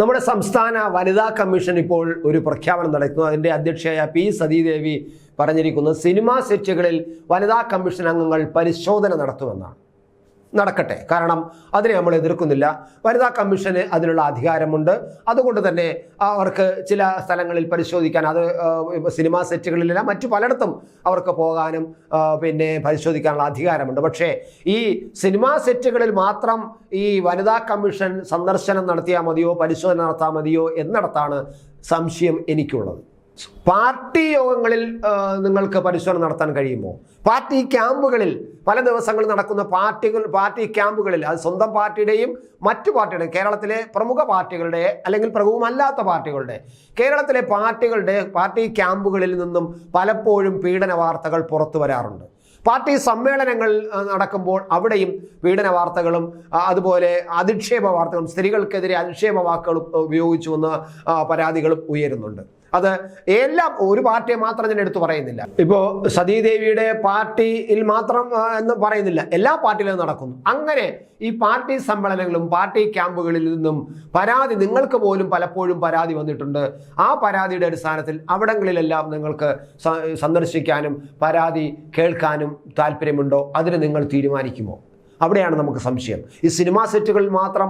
നമ്മുടെ സംസ്ഥാന വനിതാ കമ്മീഷൻ ഇപ്പോൾ ഒരു പ്രഖ്യാപനം നടക്കുന്നു. അതിന്റെ അധ്യക്ഷയായ പി സതീദേവി പറഞ്ഞിരിക്കുന്നത് സിനിമാ സെറ്റുകളിൽ വനിതാ കമ്മീഷൻ അംഗങ്ങൾ പരിശോധന നടത്തുമെന്നാണ്. നടക്കട്ടെ. കാരണം അതിനെ നമ്മൾ എതിർക്കുന്നില്ല. വനിതാ കമ്മീഷന് അതിനുള്ള അധികാരമുണ്ട്. അതുകൊണ്ട് തന്നെ അവർക്ക് ചില സ്ഥലങ്ങളിൽ പരിശോധിക്കാൻ അത് സിനിമാ സെറ്റുകളിലല്ല മറ്റു പലയിടത്തും അവർക്ക് പോകാനും പിന്നെ പരിശോധിക്കാനുള്ള അധികാരമുണ്ട്. പക്ഷേ ഈ സിനിമാ സെറ്റുകളിൽ മാത്രം ഈ വനിതാ കമ്മീഷൻ സന്ദർശനം നടത്തിയാൽ മതിയോ പരിശോധന നടത്താൽ മതിയോ എന്നിടത്താണ് സംശയം എനിക്കുള്ളത്. പാർട്ടി യോഗങ്ങളിൽ നിങ്ങൾക്ക് പരിശോധന നടത്താൻ കഴിയുമോ? പാർട്ടി ക്യാമ്പുകളിൽ പല ദിവസങ്ങളിൽ നടക്കുന്ന പാർട്ടികൾ പാർട്ടി ക്യാമ്പുകളിൽ അത് സ്വന്തം പാർട്ടിയുടെയും മറ്റു പാർട്ടിയുടെയും കേരളത്തിലെ പ്രമുഖ പാർട്ടികളുടെ അല്ലെങ്കിൽ പ്രമുഖമല്ലാത്ത പാർട്ടികളുടെ കേരളത്തിലെ പാർട്ടികളുടെ പാർട്ടി ക്യാമ്പുകളിൽ നിന്നും പലപ്പോഴും പീഡന വാർത്തകൾ പുറത്തു വരാറുണ്ട്. പാർട്ടി സമ്മേളനങ്ങൾ നടക്കുമ്പോൾ അവിടെയും പീഡന വാർത്തകളും അതുപോലെ അധിക്ഷേപ വാർത്തകളും സ്ത്രീകൾക്കെതിരെ അധിക്ഷേപ വാക്കുകളും ഉപയോഗിച്ചു വന്ന പരാതികളും ഉയരുന്നുണ്ട്. അത് എല്ലാം ഒരു പാർട്ടിയെ മാത്രം ഞാൻ എടുത്തു പറയുന്നില്ല. ഇപ്പോ സതീദേവിയുടെ പാർട്ടിയിൽ മാത്രം എന്ന് പറയുന്നില്ല. എല്ലാ പാർട്ടിയിലും നടക്കുന്നു. അങ്ങനെ ഈ പാർട്ടി സമ്മേളനങ്ങളും പാർട്ടി ക്യാമ്പുകളിൽ നിന്നും പരാതി നിങ്ങൾക്ക് പോലും പലപ്പോഴും പരാതി വന്നിട്ടുണ്ട്. ആ പരാതിയുടെ അടിസ്ഥാനത്തിൽ അവിടങ്ങളിലെല്ലാം നിങ്ങൾക്ക് സന്ദർശിക്കാനും പരാതി കേൾക്കാനും താല്പര്യമുണ്ടോ? അതിന് നിങ്ങൾ തീരുമാനിക്കുമോ? അവിടെയാണ് നമുക്ക് സംശയം. ഈ സിനിമാ സെറ്റുകളിൽ മാത്രം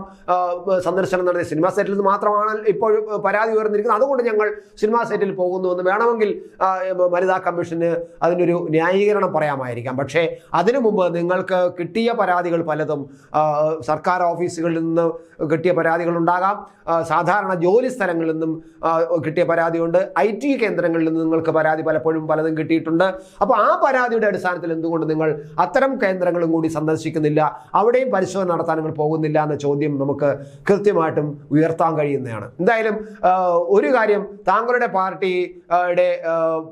സന്ദർശനം നടത്തിയ സിനിമാ സെറ്റിൽ നിന്ന് മാത്രമാണ് ഇപ്പോൾ പരാതി ഉയർന്നിരിക്കുന്നത്. അതുകൊണ്ട് ഞങ്ങൾ സിനിമാ സെറ്റിൽ പോകുന്നുവെന്ന് വേണമെങ്കിൽ വനിതാ കമ്മീഷന് അതിനൊരു ന്യായീകരണം പറയാമായിരിക്കാം. പക്ഷേ അതിനു മുമ്പ് നിങ്ങൾക്ക് കിട്ടിയ പരാതികൾ പലതും സർക്കാർ ഓഫീസുകളിൽ നിന്ന് കിട്ടിയ പരാതികൾ ഉണ്ടാകാം. സാധാരണ ജോലി സ്ഥലങ്ങളിൽ നിന്നും കിട്ടിയ പരാതിയുണ്ട് ഐ ടി കേന്ദ്രങ്ങളിൽ നിന്ന് നിങ്ങൾക്ക് പരാതി പലപ്പോഴും പലതും കിട്ടിയിട്ടുണ്ട്. അപ്പോൾ ആ പരാതിയുടെ അടിസ്ഥാനത്തിൽ എന്തുകൊണ്ട് നിങ്ങൾ അത്തരം കേന്ദ്രങ്ങളും കൂടി സന്ദർശിക്കുന്നില്ല? അവിടെയും പരിശോധന നടത്താൻ നിങ്ങൾ പോകുന്നില്ല എന്ന ചോദ്യം നമുക്ക് കൃത്യമായിട്ടും ഉയർത്താൻ കഴിയുന്നതാണ്. എന്തായാലും ഒരു കാര്യം താങ്കളുടെ പാർട്ടിയുടെ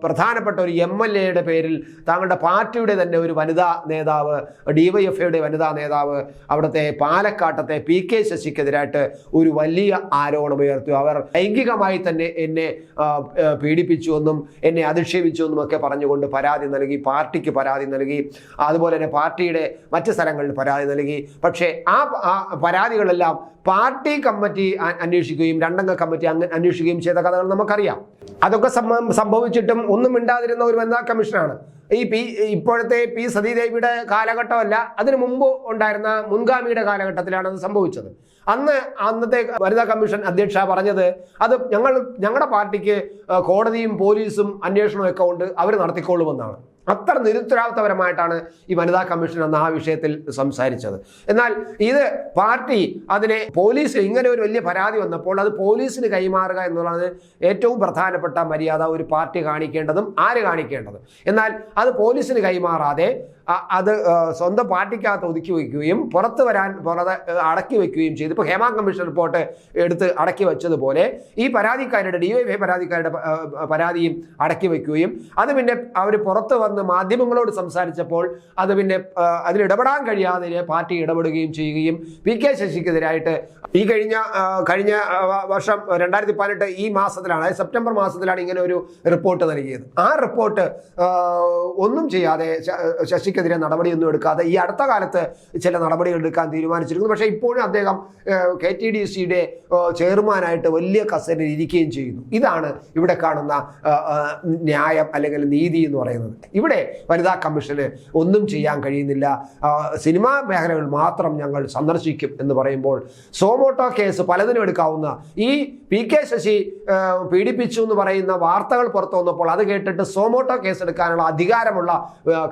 പ്രധാനപ്പെട്ട ഒരു എം എൽ എയുടെ പേരിൽ താങ്കളുടെ പാർട്ടിയുടെ തന്നെ ഒരു വനിതാ നേതാവ് ഡിവൈഎഫ്ഐയുടെ വനിതാ നേതാവ് അവിടുത്തെ പാലക്കാട്ടത്തെ പി കെ ശശിക്കെതിരായിട്ട് ഒരു വലിയ ആരോപണം ഉയർത്തി. അവർ ലൈംഗികമായി തന്നെ എന്നും പീഡിപ്പിച്ചുവെന്നും എന്നെ അധിക്ഷേപിച്ചുവെന്നും ഒക്കെ പറഞ്ഞുകൊണ്ട് പരാതി നൽകി പാർട്ടിക്ക് പരാതി നൽകി. അതുപോലെ തന്നെ പാർട്ടിയുടെ മറ്റ് സ്ഥലങ്ങളിൽ പരാതി നൽകി. പക്ഷേ ആ പരാതികളെല്ലാം പാർട്ടി കമ്മിറ്റി അന്വേഷിക്കുകയും രണ്ടംഗ കമ്മിറ്റി അന്വേഷിക്കുകയും ചെയ്ത കഥകൾ നമുക്കറിയാം. അതൊക്കെ സംഭവിച്ചിട്ടും ഒന്നും മിണ്ടാതിരുന്ന ഒരു വനിതാ കമ്മീഷനാണ്. ഈ പി ഇപ്പോഴത്തെ പി സതീദേവിയുടെ കാലഘട്ടമല്ല അതിനു മുമ്പ് ഉണ്ടായിരുന്ന മുൻഗാമിയുടെ കാലഘട്ടത്തിലാണ് അത് സംഭവിച്ചത്. അന്ന് അന്നത്തെ വനിതാ കമ്മീഷൻ അധ്യക്ഷ പറഞ്ഞത് അത് ഞങ്ങൾ ഞങ്ങളുടെ പാർട്ടിക്ക് കോടതിയും പോലീസും അന്വേഷണവും ഒക്കെ ഉണ്ട് അവർ നടത്തിക്കൊള്ളുമെന്നാണ്. അത്ര നിരുത്തരവാദിത്തപരമായിട്ടാണ് ഈ വനിതാ കമ്മീഷൻ അന്ന് ആ വിഷയത്തിൽ സംസാരിച്ചത്. എന്നാൽ ഇത് പാർട്ടി അതിനെ പോലീസ് ഇങ്ങനെ ഒരു വലിയ പരാതി വന്നപ്പോൾ അത് പോലീസിന് കൈമാറുക എന്നുള്ളത് ഏറ്റവും പ്രധാനപ്പെട്ട മര്യാദ ഒരു പാർട്ടി കാണിക്കേണ്ടതും ആര് കാണിക്കേണ്ടതും. എന്നാൽ അത് പോലീസിന് കൈമാറാതെ അത് സ്വന്തം പാർട്ടിക്കകത്ത് ഒതുക്കി വയ്ക്കുകയും പുറത്ത് വരാൻ പുറത്ത് അടക്കി വയ്ക്കുകയും ചെയ്തു. ഇപ്പോൾ ഹേമ കമ്മീഷൻ റിപ്പോർട്ട് എടുത്ത് അടക്കി വെച്ചതുപോലെ ഈ പരാതിക്കാരുടെ ഡിവൈഎഫ്ഐ പരാതിക്കാരുടെ പരാതിയും അടക്കി വയ്ക്കുകയും അത് പിന്നെ അവർ പുറത്ത് വന്ന് മാധ്യമങ്ങളോട് സംസാരിച്ചപ്പോൾ അത് പിന്നെ അതിലിടപെടാൻ കഴിയാതെ പാർട്ടി ഇടപെടുകയും ചെയ്യുകയും പി കെ ശശിക്കെതിരായിട്ട് ഈ കഴിഞ്ഞ കഴിഞ്ഞ വർഷം രണ്ടായിരത്തി പതിനെട്ട് ഈ മാസത്തിലാണ് അതായത് സെപ്റ്റംബർ മാസത്തിലാണ് ഇങ്ങനെ ഒരു റിപ്പോർട്ട് നൽകിയത്. ആ റിപ്പോർട്ട് ഒന്നും ചെയ്യാതെ ശ- ശശിക്കെതിരെ നടപടിയൊന്നും എടുക്കാതെ ഈ അടുത്ത കാലത്ത് ചില നടപടികൾ എടുക്കാൻ തീരുമാനിച്ചിരിക്കുന്നു പക്ഷേ ഇപ്പോഴും അദ്ദേഹം കെ ടി ഡി സിയുടെ ചെയർമാനായിട്ട് വലിയ കസേരയിൽ ഇരിക്കുകയും ചെയ്യുന്നു. ഇതാണ് ഇവിടെ കാണുന്ന ന്യായം അല്ലെങ്കിൽ നീതി എന്ന് പറയുന്നത്. ഇവിടെ വനിതാ കമ്മീഷന് ഒന്നും ചെയ്യാൻ കഴിയുന്നില്ല. സിനിമാ മേഖലകൾ മാത്രം ഞങ്ങൾ സന്ദർശിക്കും എന്ന് പറയുമ്പോൾ സോമോട്ടോ കേസ് പലതിനും എടുക്കാവുന്ന ഈ പി കെ ശശി പീഡിപ്പിച്ചു എന്ന് പറയുന്ന വാർത്തകൾ പുറത്തു വന്നപ്പോൾ അത് കേട്ടിട്ട് സോമോട്ടോ കേസ് എടുക്കാനുള്ള അധികാരമുള്ള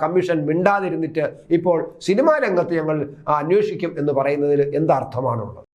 കമ്മീഷൻ കമ്മീഷൻ മിണ്ടാതിരുന്നിട്ട് ഇപ്പോൾ സിനിമാ രംഗത്ത് ഞങ്ങൾ അന്വേഷിക്കും എന്ന് പറയുന്നതിൽ എന്തർത്ഥമാണുള്ളത്?